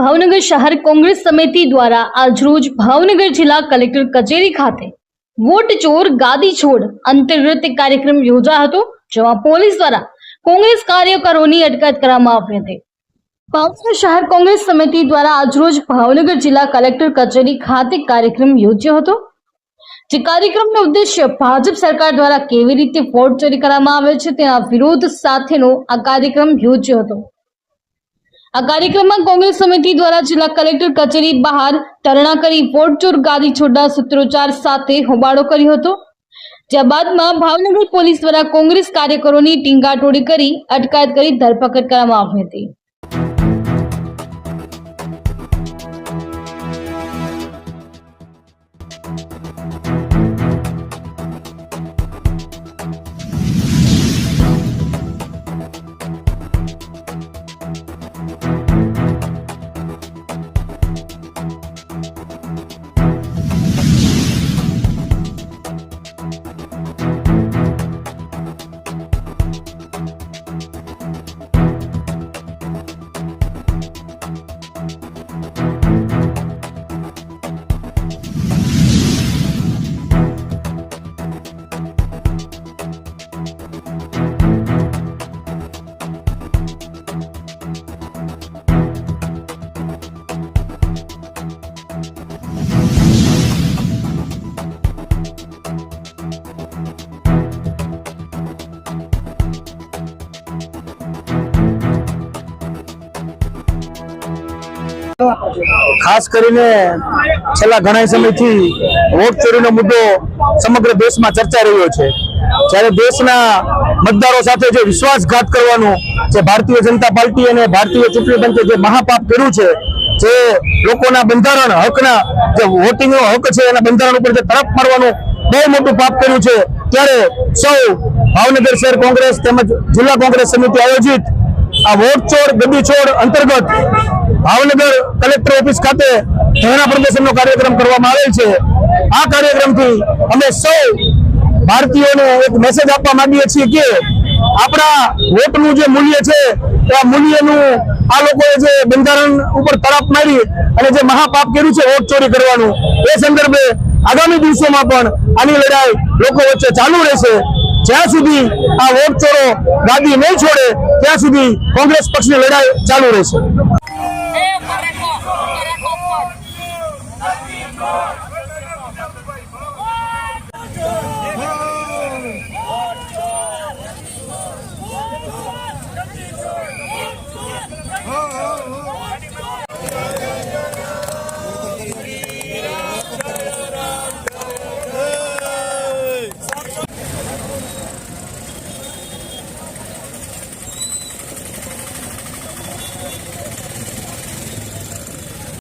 ભાવનગર શહેર કોંગ્રેસ સમિતિ દ્વારા આજરોજ ભાવનગર જિલ્લા કલેક્ટર કચેરી ખાતે વોટ ચોર ગાદી છોડ અંતર્ગત કાર્યક્રમ યોજાયો હતો, જેમાં પોલીસ દ્વારા કોંગ્રેસ કાર્યકરોની અટકાયત કરવામાં આવી હતી. ભાવનગર શહેર કોંગ્રેસ સમિતિ દ્વારા આજરોજ ભાવનગર જિલ્લા કલેક્ટર કચેરી ખાતે કાર્યક્રમ યોજ્યો હતો, જે કાર્યક્રમનો ઉદ્દેશ્ય ભાજપ સરકાર દ્વારા કેવી રીતે વોટ ચોરી કરવામાં આવે છે તેના વિરોધ સાથેનો આ કાર્યક્રમ યોજ્યો હતો. આ કાર્યક્રમમાં કોંગ્રેસ સમિતિ દ્વારા જિલ્લા કલેક્ટર કચેરી બહાર ધરણા કરી વોટ ચોર ગાદી છોડના સૂત્રોચ્ચાર સાથે હોબાળો કર્યો હતો. જ્યાં બાદમાં ભાવનગર પોલીસ દ્વારા કોંગ્રેસ કાર્યકરોની ટીંગાટોળી કરી અટકાયત કરી ધરપકડ કરવામાં આવી હતી. ખાસ કરીને છેલ્લા ઘણા સમયથી વોટ ચોરીનો મુદ્દો સમગ્ર દેશમાં ચર્ચા રહ્યો છે. જ્યારે દેશના મતદારો સાથે જે વિશ્વાસઘાત કરવાનું જે ભારતીય જનતા પાર્ટી અને ભારતીય ચૂંટણી પંચે જે મહાપાપ કર્યું છે, જે લોકોના બંધારણ હકના જે વોટિંગનો હક છે એના બંધારણ ઉપર જે તરફ મારવાનું બહુ મોટું પાપ કર્યું છે, ત્યારે સૌ ભાવનગર શહેર કોંગ્રેસ તેમજ જિલ્લા કોંગ્રેસ સમિતિ આયોજિત આ વોટ ચોર ગદી છોડ અંતર્ગત ભાવનગર કલેક્ટર ઓફિસ ખાતે ધરણા પ્રદર્શનનો કાર્યક્રમ કરવામાં આવેલ છે. આ કાર્યક્રમથી અમે સૌ ભારતીયોને એક મેસેજ આપવા માંગીએ છીએ કે આપણા વોટનું જે મૂલ્ય છે આ મૂલ્યનું આ લોકોએ જે બંધારણ ઉપર તરાપ મારી અને જે મહાપાપ કર્યું છે વોટ ચોરી કરવાનું, એ સંદર્ભે આગામી દિવસોમાં પણ આની લડાઈ લોકો વચ્ચે ચાલુ રહેશે. જ્યાં સુધી આ વોટ ચોરો ગાદી નહીં છોડે ત્યાં સુધી કોંગ્રેસ પક્ષની લડાઈ ચાલુ રહેશે.